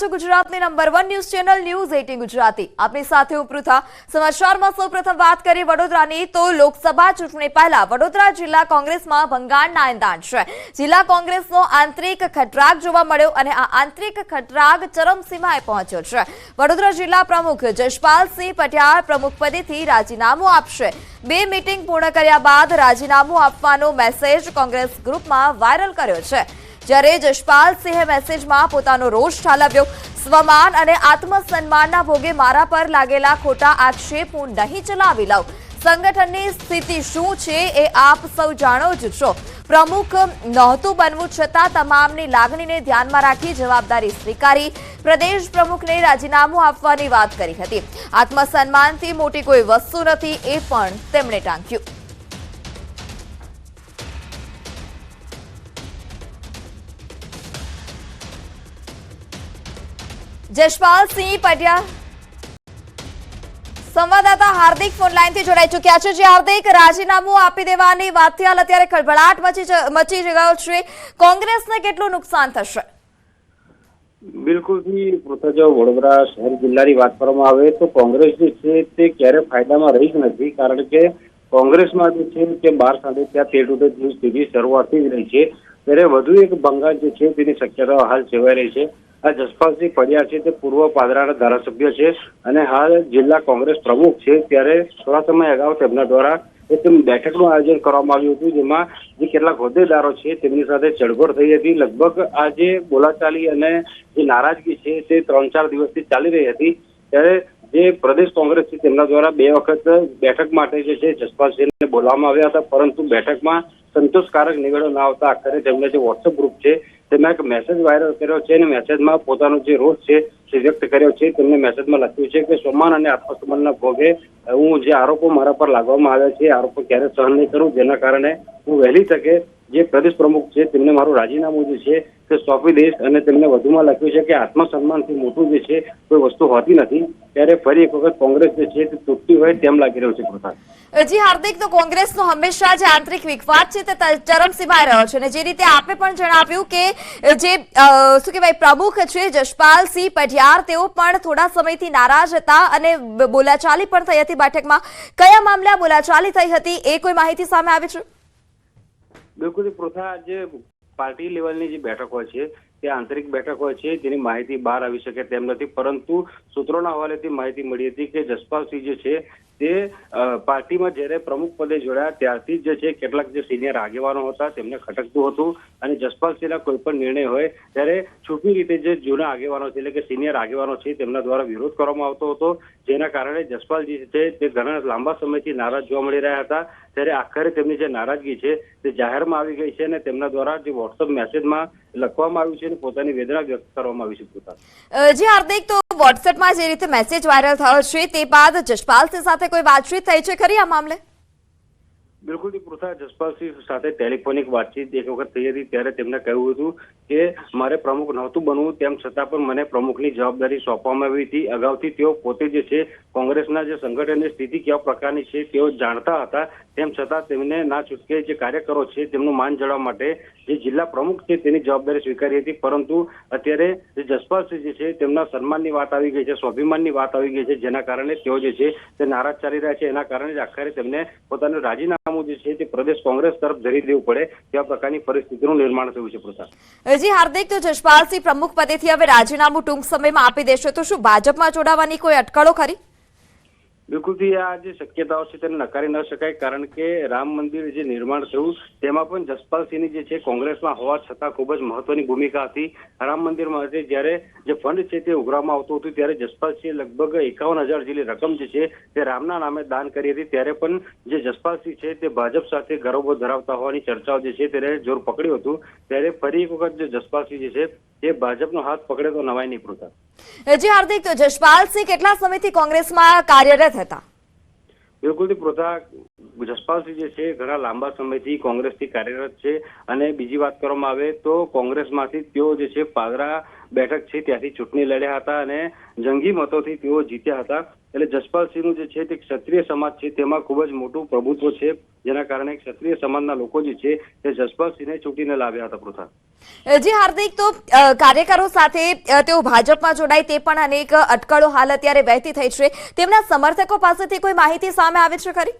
છો ગુજરાતની number one news channel news eighteen Gujarati. આપની સાથે હું પૃથા. સમાચારમાં સૌપ્રથમ વાત કરીએ વડોદરાની, તો લોકસભા ચૂંટણી પહેલા વડોદરા જિલ્લા કોંગ્રેસમાં ભંગાણના એંધાણ છે. જિલ્લા કોંગ્રેસનો આંતરિક ખટરાગ જોવા મળ્યો અને આ આંતરિક ખટરાગ ચરમસીમાએ પહોંચ્યો છે. વડોદરા જિલ્લા પ્રમુખ જશપાલસિંહ પટિયાળ પ્રમુખ પદેથી રાજીનામું આપશે. બે મીટિંગ પૂર્ણ કર્યા બાદ રાજીનામું આપવાનો મેસેજ કોંગ્રેસ ગ્રુપમાં વાયરલ કર્યો છે. જ્યારે જશપાલસિંહે મેસેજમાં પોતાનો રોષ ઠાલવ્યો. સ્વમાન અને આત્મસન્માનના ભોગે મારા પર લાગેલા ખોટા આક્ષેપ હું નહીં ચલાવી લઉં. સંગઠનની સ્થિતિ શું છે એ આપ સૌ જાણો જ છો. પ્રમુખ નહોતું બનવું છતાં તમામની લાગણીને ધ્યાનમાં રાખી જવાબદારી સ્વીકારી પ્રદેશ પ્રમુખને રાજીનામું આપવાની વાત કરી હતી. આત્મસન્માનથી મોટી કોઈ વસ્તુ નથી એ પણ તેમણે ટાંક્યું. જશપાલસિંહ પટિયા સંવાદદાતા હાર્દિક ફોન લાઈનથી જોડાઈ ચૂક્યા છે. જે હાર્દિક, રાજીનામું આપી દેવાની વાતથી હાલ અત્યારે ખળભળાટ મચી મચી ગયો છે. કોંગ્રેસને કેટલું નુકસાન થશે? બિલકુલથી પૃથ્વી જો વડોદરા શહેર જિલ્લાની વાત કરવામાં આવે તો કોંગ્રેસ જે છે તે ક્યારે ફાયદામાં રહી જ નથી. કારણ કે કોંગ્રેસમાં જે છે તે બાર સાંધે ત્યાં તેર ઉઠે સ્થિતિ શરૂઆતથી જ રહી છે. ત્યારે વધુ એક બંગાળ જે છે તેની શક્યતાઓ હાલ સેવાઈ રહી છે. આ જસપાલસિંહ પડિયા છે, તે પૂર્વ પાદરાના ધારાસભ્ય છે અને હાલ જિલ્લા કોંગ્રેસ પ્રમુખ છે. ત્યારે થોડા સમય અગાઉ તેમના દ્વારા એક બેઠકનું આયોજન કરવામાં આવ્યું હતું, જેમાં જે કેટલાક હોદ્દેદારો છે તેમની સાથે ચળગોળ થઈ હતી. લગભગ આ જે બોલાચાલી અને જે નારાજગી છે તે ત્રણ ચાર દિવસથી ચાલી રહી હતી. ત્યારે જે પ્રદેશ કોંગ્રેસ છે તેમના દ્વારા બે વખત બેઠક માટે જે છે જસપાલસિંહને બોલાવવામાં આવ્યા હતા. પરંતુ બેઠકમાં સંતોષકારક નિવેડો ના આવતા આખરે તેમને જે વોટ્સઅપ ગ્રુપ છે, તેમાં એક મેસેજ વાયરલ કર્યો છે અને મેસેજમાં પોતાનો જે રોષ છે તે વ્યક્ત કર્યો છે, તેમને મેસેજમાં લખ્યું છે કે સોમાન અને આત્મસન્માનના ભોગે હું જે આરોપો મારા પર લાગવામાં આવ્યા છે આરોપો ક્યારે સહન નહીં કરું? જેના કારણે હું વહેલી તકે જે પ્રદેશ પ્રમુખ છે, તેમને મારું રાજીનામું જે છે તે સોંપી દઈશ અને તેમને વધુમાં લખ્યું છે કે આત્મસન્માનથી મોટું જે છે કોઈ વસ્તુ હોતી નથી. ત્યારે ફરી એક વખત કોંગ્રેસ જે છે તે તૂટતી હોય તેમ લાગી રહ્યું છે પ્રતાપ જી હાર્દિક તો કોંગ્રેસનો હંમેશા જે આંતરિક વિખવાદ છે તે ત- ચરમસીમાએ રહ્યો છે અને જે રીતે આપે પણ જણાવ્યું કે જે શું કહેવાય પ્રમુખ છે જશપાલસિંહ પઢિયાર તેઓ પણ થોડા સમયથી નારાજ હતા અને બોલાચાલી પણ થઈ હતી બેઠકમાં. કયા મામલે બોલાચાલી થઈ હતી એ કોઈ માહિતી સામે આવી છે? બિલકુલ પ્રથા જે પાર્ટી લેવલની જે બેઠકો છે તે આંતરિક બેઠકો છે તેની માહિતી બહાર આવી શકે તેમ નથી. પરંતુ સૂત્રોના હવાલેથી માહિતી મળી હતી કે જસપાલસિંહ જે છે તે પાર્ટીમાં જ્યારે પ્રમુખ પદે જોડાયા ત્યારથી જ છે કેટલાક જે સિનિયર આગેવાનો હતા તેમને ખટકતું હતું અને જસપાલસિંહના કોઈ પણ નિર્ણય હોય ત્યારે છૂપી રીતે જે જૂના આગેવાનો છે એટલે કે સિનિયર આગેવાનો છે તેમના દ્વારા વિરોધ કરવામાં આવતો હતો. જેના કારણે જસપાલજી છે તે ઘણા લાંબા સમયથી નારાજ જોવા મળી રહ્યા હતા. ત્યારે આખરે તેમની જે નારાજગી છે તે જાહેરમાં આવી ગઈ છે અને તેમના દ્વારા જે વોટ્સઅપ મેસેજમાં લખવામાં આવ્યું છે અને પોતાની વેદના વ્યક્ત કરવામાં આવી છે પોતા અ, જી હાર્દિક તો વોટ્સએપમાં જે રીતે મેસેજ વાયરલ થયો છે, તે બાદ જશપાલસિંહ સાથે કોઈ વાતચીત થઈ છે ખરી આ મામલે? બિલકુલ પૃથા જસપાલસિંહ સાથે ટેલિફોનિક વાતચીત એક વખત થઈ હતી ત્યારે તેમણે કહ્યું હતું કે મારે પ્રમુખ નહોતું બનવું, તેમ છતાં પણ મને પ્રમુખની જવાબદારી સોંપવામાં આવી હતી. અગાઉથી તેઓ પોતે જે છે, કોંગ્રેસના જે સંગઠનની સ્થિતિ કેવા પ્રકારની છે, તેઓ જાણતા હતા. તેમ છતાં તેમને ના છૂટકે જે કાર્યકરો છે, તેમનું માન જળવા માટે જે જિલ્લા પ્રમુખ છે, તેની જવાબદારી સ્વીકારી હતી. પરંતુ અત્યારે જે જસપાલસિંહ જે છે, તેમના સન્માનની વાત આવી ગઈ છે, સ્વાભિમાનની વાત આવી ગઈ છે, જેના કારણે તેઓ જે છે, તે નારાજ ચાલી રહ્યા છે. એના કારણે આખરે તેમને પોતાનું રાજીનામું જે છે તે પ્રદેશ કોંગ્રેસ તરફ ધરી દેવું પડે તેવા પ્રકારની પરિસ્થિતિનું નિર્માણ થયું છે પ્રસાદ. જી, હાર્દિક, તો જશપાલસિંહ પ્રમુખ પદેથી હવે રાજીનામું ટૂંક સમયમાં આપી દેશે. તો શું ભાજપમાં જોડાવાની કોઈ અટકળો ખરી? બિલકુલથી આ જે શક્યતાઓ છે તેને નકારી ન શકાય, કારણ કે રામ મંદિર જે નિર્માણ થયું, તેમાં પણ જસપાલસિંહની જે છે કોંગ્રેસમાં હોવા છતાં ખૂબ જ મહત્વની ભૂમિકા હતી. રામ મંદિર માટે જ્યારે જે ફંડ છે તે ઉઘરાવવામાં આવતું હતું, ત્યારે જસપાલસિંહે લગભગ એકાવન હજાર જેટલી રકમ જે છે તે રામના નામે દાન કરી હતી. ત્યારે પણ જે જસપાલસિંહ છે તે ભાજપ સાથે ગૌરવ ધરાવતા હોવાની ચર્ચાઓ જે છે તેને જોર પકડ્યું હતું. ત્યારે ફરી એક વખત જે જસપાલસિંહ જે છે તે ભાજપનો હાથ પકડે તો નવાઈ નહીં જી, હાર્દિક, તો કેટલા સમયથી કોંગ્રેસમાં કાર્યરત હતા? બિલકુલ પ્રથા, જસપાલસિંહ જે છે, ઘણા લાંબા સમયથી કોંગ્રેસથી કાર્યરત છે. અને બીજી વાત કરવામાં આવે તો કોંગ્રેસમાંથી તેઓ જે છે, પાદરા બેઠક છે, ત્યાંથી ચૂંટણી લડ્યા હતા અને જંગી મતોથી તેઓ જીત્યા હતા. એટલે જસપાલસિંહનું જે છે, તે ક્ષત્રિય સમાજ છે, તેમાં ખૂબ જ મોટું પ્રભુત્વ છે. જેના કારણે ક્ષત્રિય સમાજના લોકો જે છે, તે જસપાલસિંહને ચૂંટીને લાવ્યા હતા પૃથા જી, હાર્દિક, તો કાર્યકરો સાથે તેઓ ભાજપમાં જોડાય તે પણ અનેક અટકળો હાલ અત્યારે વહેતી થઈ છે. તેમના સમર્થકો પાસેથી કોઈ માહિતી સામે આવે છે ખરી?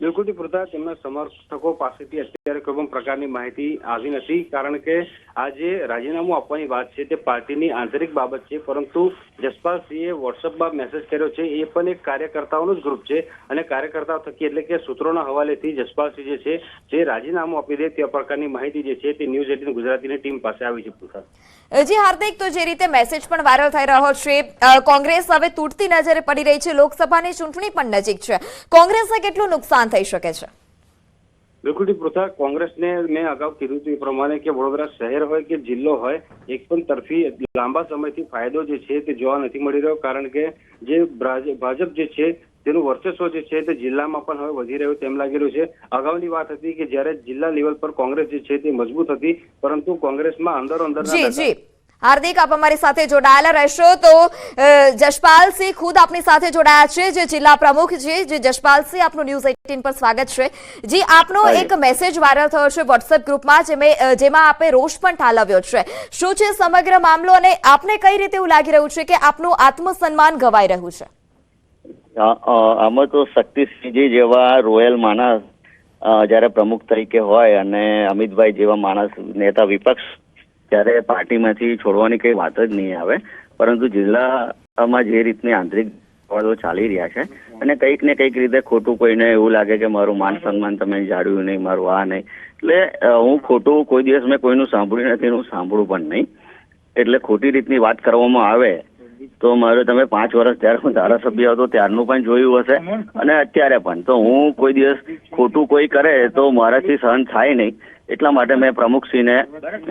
બિલકુલ પૃથા તેમના સમર્થકો પાસેથી અત્યારે કોઈ પણ પ્રકારની માહિતી આવી નથી, કારણ કે આ જે રાજીનામું આપવાની વાત છે, તે પાર્ટીની આંતરિક બાબત છે, પરંતુ જસપાલસિંહે વોટ્સઅપમાં મેસેજ કર્યો છે, એ પણ એક કાર્યકર્તાઓનું જ ગ્રુપ છે અને કાર્યકર્તાઓ થકી એટલે કે સૂત્રોના હવાલેથી જસપાલસિંહ જે છે, જે રાજીનામું આપી દે તે પ્રકારની માહિતી જે છે, તે ન્યૂઝ એટીન ગુજરાતીની ટીમ પાસે આવી છે પૂછા જી હાર્દિક, તો જે રીતે મેસેજ પણ વાયરલ થઈ રહ્યો છે કોંગ્રેસ હવે તૂટતી નજરે પડી રહી છે, લોકસભાની ચૂંટણી પણ નજીક છે. કોંગ્રેસને કેટલું નુકસાન થઈ શકે છે? બિલકુલથી પૃથા કોંગ્રેસને મેં અગાઉ કીધું હતું એ પ્રમાણે કે વડોદરા શહેર હોય કે જિલ્લો હોય એક પણ તરફી લાંબા સમયથી ફાયદો જે છે તે જોવા નથી મળી રહ્યો. કારણ કે જે ભાજપ જે છે તેનું વર્ચસ્વ જે છે તે જિલ્લામાં પણ હવે વધી રહ્યું તેમ લાગી રહ્યું છે. અગાઉની વાત હતી કે જ્યારે જિલ્લા લેવલ પર કોંગ્રેસ જે છે તે મજબૂત હતી પરંતુ કોંગ્રેસમાં અંદરો અંદર હાર્દિક આપ અમારી સાથે જોડાયેલા રહેશો. તો જશપાલસિંહ ખુદ આપની સાથે જોડાયા છે જે જિલ્લા પ્રમુખ છે જે જશપાલસિંહ આપનું ન્યૂઝ એટીન પર સ્વાગત છે. જી આપનો એક મેસેજ વાયરલ થયો છે વોટ્સએપ ગ્રુપમાં જેમે- આપે રોષ પણ ઠાલવ્યો છે. શું છે સમગ્ર મામલો અને આપને કઈ રીતે એવું લાગી રહ્યું છે કે આપનું આત્મસન્માન ગવાઈ રહ્યું છે? આમાં તો શક્તિસિંહજી જેવા રોયલ માણસ જ્યારે પ્રમુખ તરીકે હોય અને અમિતભાઈ જેવા માણસ નેતા વિપક્ષ ત્યારે પાર્ટીમાંથી છોડવાની કઈ વાત જ નહીં આવે. પરંતુ જિલ્લામાં જે રીતની આંતરિક ચાલી રહ્યા છે અને કંઈક ને કંઈક રીતે ખોટું કોઈને એવું લાગે કે મારું માન સન્માન તમે જાળવ્યું નહીં, મારું આ નહીં. એટલે હું ખોટું કોઈ દિવસ મેં કોઈનું સાંભળ્યું નથી હું સાંભળું પણ નહીં. એટલે ખોટી રીતની વાત કરવામાં આવે તો મારે તમે પાંચ વર્ષ ત્યારે હું ધારાસભ્ય હતો, ત્યારનું પણ જોયું હશે અને અત્યારે પણ. તો હું કોઈ દિવસ ખોટું કોઈ કરે તો મારાથી સહન થાય નહીં. એટલા માટે મેં પ્રમુખશ્રીને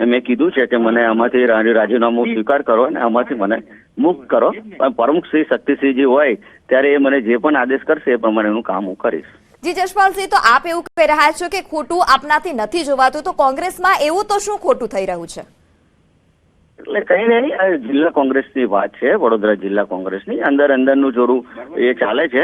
મેં કીધું છે કે મને આમાંથી રાજીનામું સ્વીકાર કરો અને આમાંથી મને મુક્ત કરો. પણ પ્રમુખશ્રી શક્તિસિંહજી હોય ત્યારે એ મને જે પણ આદેશ કરશે એ પ્રમાણેનું કામ હું કરીશ. જી, જશપાલસિંહ, તો આપ એવું કહી રહ્યા છો કે ખોટું આપનાથી નથી જોવાતું. તો કોંગ્રેસમાં એવું તો શું ખોટું થઈ રહ્યું છે? એટલે કઈ નહીં, આ જિલ્લા કોંગ્રેસની વાત છે, વડોદરા જિલ્લા કોંગ્રેસની. અંદર અંદરનું જોરું એ ચાલે છે.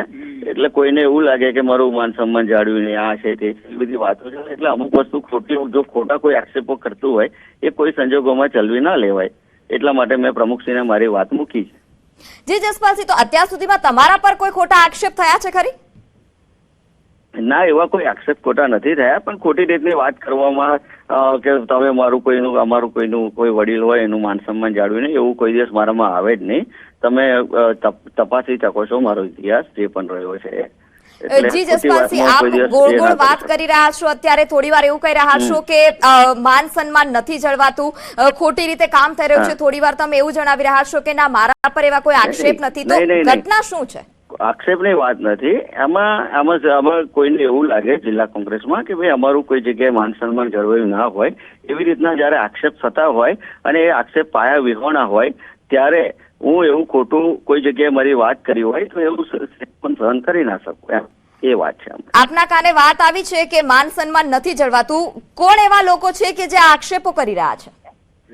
એટલે કોઈને એવું લાગે કે મારું માન સન્માન જાળવ્યું નહીં આ છે તે બધી વાતો છે. એટલે અમુક વસ્તુ ખોટી, જો ખોટા કોઈ આક્ષેપો કરતું હોય, એ કોઈ સંજોગોમાં ચલવી ના લેવાય. એટલા માટે મેં પ્રમુખશ્રીને મારી વાત મૂકી છે. જી જસપાલસિંહ, તો અત્યાર સુધીમાં તમારા પર કોઈ ખોટા આક્ષેપ થયા છે ખરી? ના એવા કોઈ આક્ષેપ ખોટા નથી થયા પણ ખોટી રીતની વાત કરવામાં કે તમે મારું કોઈનું અમારું કોઈનું કોઈ વડીલ હોય એનું માન સન્માન જાળવ્યું નહીં એવું કોઈ દિવસ મારામાં આવે જ નહીં. તમે તપાસી શકો છો મારો ઇતિહાસ જે પણ રહ્યો છે. જી જસપાલસિંહ આપ ગોળ ગોળ વાત કરી રહ્યા છો. અત્યારે થોડી વાર એવું કહી રહ્યા છો કે માન સન્માન નથી જળવાતું. ખોટી રીતે કામ થઈ રહ્યું છે. થોડી વાર તમે એવું જણાવી રહ્યા છો કે ના મારા પર એવા કોઈ આક્ષેપ નથી. તો. ઘટના શું છે? આક્ષેપની વાત નથી. આમાં આમાં આમાં કોઈને એવું લાગે જિલ્લા કોંગ્રેસમાં કે ભાઈ અમારું કોઈ જગ્યાએ માન સન્માન જળવાયું ના હોય. એવી રીતના જ્યારે આક્ષેપ થતા હોય અને એ આક્ષેપ પાયા વિહોણા હોય, ત્યારે હું એવું ખોટું કોઈ જગ્યાએ મારી વાત કરી હોય તો એવું પણ સહન કરી ના શકું. એમ, એ વાત છે આપના કાને વાત આવી છે કે માન સન્માન નથી જળવાતું. કોણ એવા લોકો છે કે જે આક્ષેપો કરી રહ્યા છે?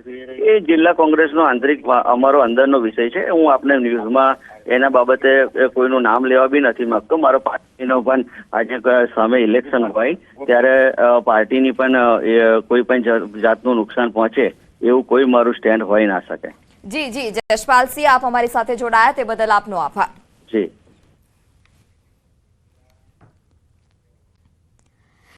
એ જિલ્લા કોંગ્રેસનો આંતરિક અમારો અંદરનો વિષય છે. હું આપને ન્યૂઝમાં એના બાબતે કોઈનું નામ લેવા બી નથી માંગતો. મારો પાર્ટીનો પણ આજે સામે ઇલેક્શન હોય ત્યારે પાર્ટીની પણ કોઈ પણ જાતનું નુકસાન પહોંચે એવું કોઈ મારું સ્ટેન્ડ હોય ના શકે. જી જી. જશપાલસિંહ આપ અમારી સાથે જોડાયા તે બદલ આપનો આભાર. જી.